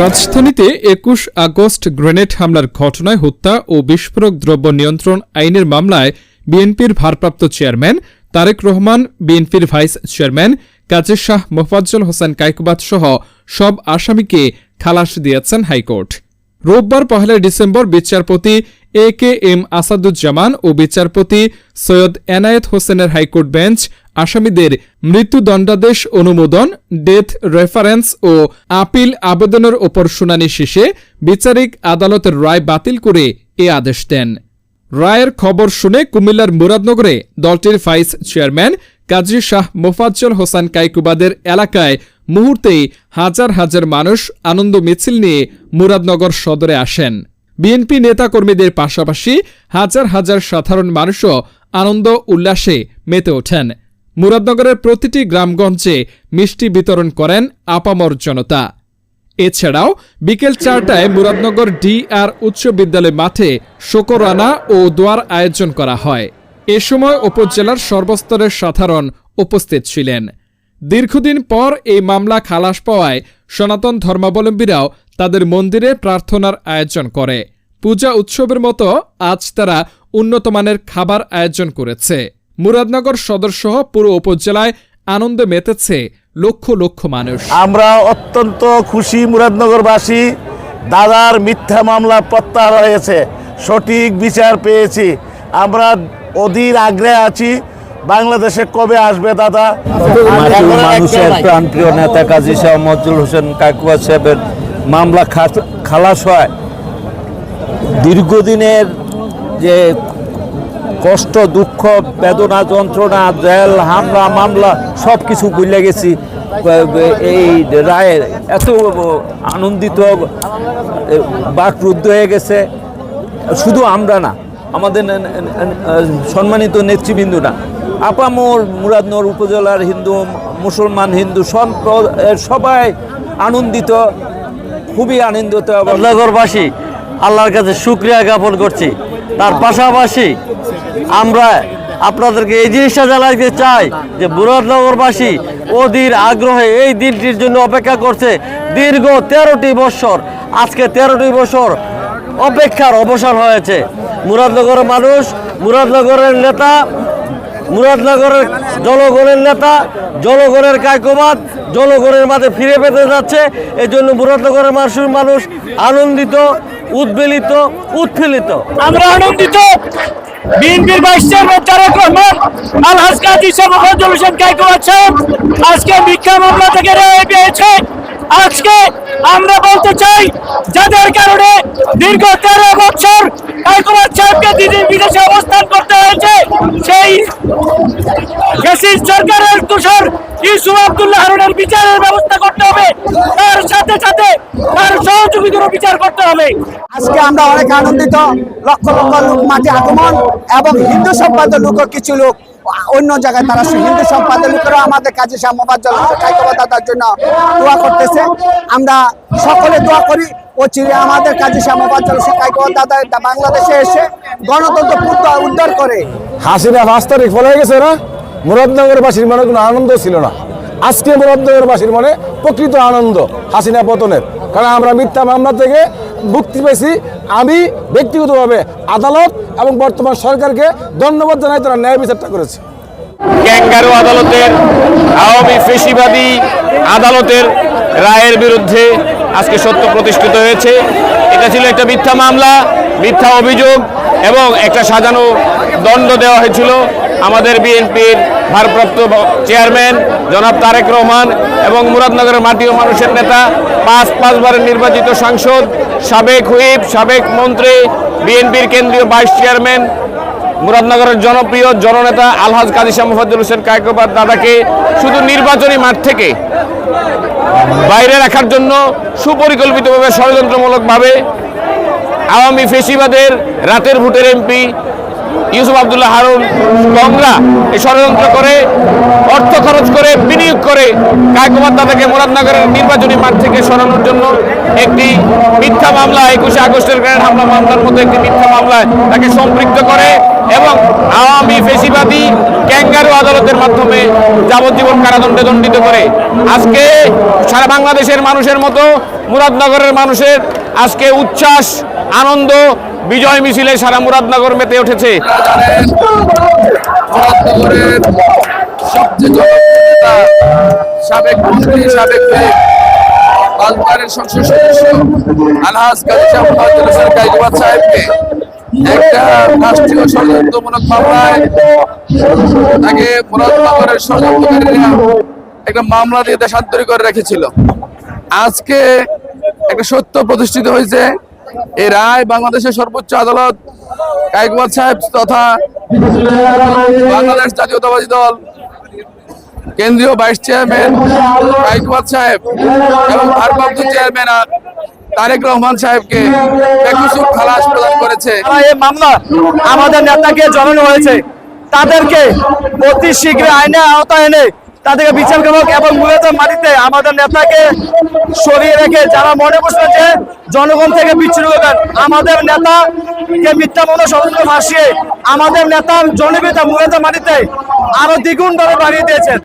রাজধানীতে একুশ August grenade হামলার ঘটনায় হত্যা ও বিস্ফোরক দ্রব্য নিয়ন্ত্রণ আইনের মামলায় বিএনপির ভারপ্রাপ্ত চেয়ারম্যান তারেক রহমান, বিএনপির ভাইস চেয়ারম্যান কাজী শাহ মোফাজ্জল হোসেন কাইকুবাদ সহ সব আসামিকে খালাস দিয়েছেন হাইকোর্ট। রোববার পহেলা ডিসেম্বর বিচারপতি এ কে এম আসাদুজ্জামান ও বিচারপতি সৈয়দ এনায়েত হোসেনের হাইকোর্ট বেঞ্চ আসামিদের মৃত্যুদণ্ডাদেশ অনুমোদন, ডেথ রেফারেন্স ও আপিল আবেদনের ওপর শুনানি শেষে বিচারিক আদালতের রায় বাতিল করে এ আদেশ দেন। রায়ের খবর শুনে কুমিল্লার মুরাদনগরে দলটির ভাইস চেয়ারম্যান কাজী শাহ মোফাজ্জল হোসেন কাইকুবাদের এলাকায় মুহূর্তেই হাজার হাজার মানুষ আনন্দ মিছিল নিয়ে মুরাদনগর সদরে আসেন। বিএনপি নেতাকর্মীদের পাশাপাশি হাজার হাজার সাধারণ মানুষও আনন্দ উল্লাসে মেতে ওঠেন। মুরাদনগরের প্রতিটি গ্রামগঞ্জে মিষ্টি বিতরণ করেন আপামর জনতা। এছাড়াও বিকেল চারটায় মুরাদনগর ডি আর উচ্চ বিদ্যালয় মাঠে শোকরানা ও দোয়ার আয়োজন করা হয়। এ সময় উপজেলার সর্বস্তরের সাধারণ উপস্থিত ছিলেন। দীর্ঘদিন পর এই মামলা খালাস পাওয়ায় সনাতন ধর্মাবলম্বীরাও তাদের মন্দিরে প্রার্থনার আয়োজন করে। পূজা উৎসবের মতো আজ তারা উন্নতমানের খাবার আয়োজন করেছে। মুরাদনগর সদরসহ পুরো উপজেলায় আনন্দে মেতেছে লক্ষ লক্ষ মানুষ। আমরা অত্যন্ত খুশি মুরাদনগরবাসী দাদার মিথ্যা মামলা প্রত্যাহার হয়েছে সঠিক বিচার পেয়েছি। আমরা অধীর আগ্রহে আছি বাংলাদেশে কবে আসবে দাদা? মানুষের প্রাণপ্রিয় নেতা কাজী শাহ মজুল হোসেন কাকুয়া সাহেবের মামলা খাস- খালাস হয়। দীর্ঘদিনের যে কষ্ট, দুঃখ, বেদনা, যন্ত্রণা, জেল, হামলা, মামলা সব কিছু ভুলে গেছি। এই রায়ে এত আনন্দিত বাকরুদ্ধ হয়ে গেছে। শুধু আমরা না, আমাদের সম্মানিত নেতৃবৃন্দ না আপামোর, মুরাদনগর উপজেলার হিন্দু, মুসলমান, হিন্দু সবাই আনন্দিত, খুবই আনন্দিত নগরবাসী আল্লাহর কাছে শুক্রিয়া জ্ঞাপন করছি। তার পাশাপাশি আমরা আপনাদেরকে এই জিনিসটা জানাইতে চাই যে মুরাদনগরবাসী অধীর আগ্রহে এই দিনটির জন্য অপেক্ষা করছে দীর্ঘ তেরোটি বছর। আজকে তেরোটি বছর অপেক্ষার অবসান হয়েছে। মুরাদনগরের মানুষ, মুরাদনগরের নেতা, মুরাদনগরের জনগণের নেতা, জনগণের কায়কবাদ, জনগণের মাঝে ফিরে পেতে যাচ্ছে। এই জন্য মুরাদনগরের মানুষ মানুষ আনন্দিত, উদ্বেলিত, উৎফুল্লিত। আমরা আনন্দিত। বিএনপির ভাইস চেয়ারম্যান তারেক রহমান আলহাজ কাজী সভাপতি হোসেন কাইকুয়াদ সাহেব আজকে মিথ্যা মামলা থেকে রেহাই পেয়েছে। আজকে আমরা বলতে চাই, যাদের কারণে দীর্ঘ তেরো বছর কাইকুয়াদ সাহেবকে দিদির বিদেশে অবস্থান করতে হয়েছে, সেই সরকারের তুষার ইউসুফ আব্দুল্লাহ হারুনের বিচারের ব্যবস্থা করতে হবে। তার সাথে সাথে তার সহযোগীদেরও বিচার করতে হবে। আজকে আমরা অনেক আনন্দিত লক্ষ লক্ষ লোক মাঠে আগমন এবং হিন্দু সম্প্রদায়ের লোক কিছু লোক অন্য জায়গায় তারা হিন্দু সম্প্রদায়ের লোকেরা আমাদের কাজে মোবাজ্জল দাদার জন্য দোয়া করতেছে। আমরা সকলে দোয়া করি ও চিরে আমাদের কাজে মোবাজ্জল দাদা বাংলাদেশে এসে গণতন্ত্র পুনঃ উদ্ধার করে। হাসিনা পাঁচ তারিখ ফলে গেছে না? মুরাদনগরবাসীর মনে কোনো আনন্দ ছিল না। আজকে মুরাদনগরবাসীর মনে প্রকৃত আনন্দ হাসিনা পতনের। কারণ আমরা মিথ্যা মামলা থেকে মুক্তি পেয়েছি। আমি ব্যক্তিগতভাবে আদালত এবং বর্তমান সরকারকে ধন্যবাদ জানাই তারা ন্যায় বিচারটা করেছে। ক্যাঙ্গারু আদালতের আওয়ামী ফেসিবাদী আদালতের রায়ের বিরুদ্ধে আজকে সত্য প্রতিষ্ঠিত হয়েছে। এটা ছিল একটা মিথ্যা মামলা, মিথ্যা অভিযোগ এবং একটা সাজানো দণ্ড দেওয়া হয়েছিল। আমাদের বিএনপির ভারপ্রাপ্ত চেয়ারম্যান জনাব তারেক রহমান এবং মুরাদনগরের মাটি ও মানুষের নেতা, পাঁচ পাঁচবারের নির্বাচিত সাংসদ, সাবেক হুইপ, সাবেক মন্ত্রী, বিএনপির কেন্দ্রীয় ভাইস চেয়ারম্যান, মুরাদনগরের জনপ্রিয় জননেতা আলহাজ শাহ মুফাজ্জল হোসেন কায়কোবাদ দাদাকে শুধু নির্বাচনী মাঠ থেকে বাইরে রাখার জন্য সুপরিকল্পিতভাবে ষড়যন্ত্রমূলকভাবে আওয়ামী ফেসিবাদের রাতের ভোটের এমপি ইউসুফ আবদুল্লাহ হারুন গংরা এই ষড়যন্ত্র করে, অর্থ খরচ করে, বিনিয়োগ করে কায়কুমার দাদাকে মুরাদনগরের নির্বাচনী মাঠ থেকে সরানোর জন্য একটি মিথ্যা মামলা, একুশে আগস্টের গ্রেনেড হামলা, মামলার মতো একটি মিথ্যা মামলায় তাকে সম্পৃক্ত করে এবং আওয়ামী ফেসিবাদী ক্যাঙ্গারু আদালতের মাধ্যমে যাবজ্জীবন কারাদণ্ডে দণ্ডিত করে। আজকে সারা বাংলাদেশের মানুষের মতো, মুরাদনগরের মানুষের আজকে উচ্ছ্বাস, আনন্দ বিজয় মিছিলে সারা মুরাদনগর মেতে উঠেছে। সাবেক একটা রাষ্ট্রীয় তাকে একটা মামলা করে রেখেছিল। আজকে একটা সত্য প্রতিষ্ঠিত হয়েছে। এই রায় বাংলাদেশের সর্বোচ্চ আদালত কাইকুবাদ সাহেব তথা বাংলাদেশ জাতীয়তাবাদী দল, কেন্দ্রীয় ভাইস চেয়ারম্যান কাইকুবাদ সাহেব এবং ভারপ্রাপ্ত চেয়ারম্যান তারেক রহমান সাহেবকে বেকসুর খালাস প্রদান করেছে। এই মামলা আমাদের নেতাকে জমানো হয়েছে। তাদেরকে অতি শীঘ্র আইনে আওতায় এনে তাদেরকে বিচার করুক এবং মূলত মাটিতে আমাদের নেতাকে সরিয়ে রেখে যারা মনে করছে যে জনগণ থেকে বিচ্ছিন্ন করবেন আমাদের নেতাকে মিথ্যা মনে সদস্য ভাসিয়ে আমাদের নেতা জনবিতা মূলত মাটিতে আরও দ্বিগুণ ভাবে বাড়িয়ে দিয়েছেন।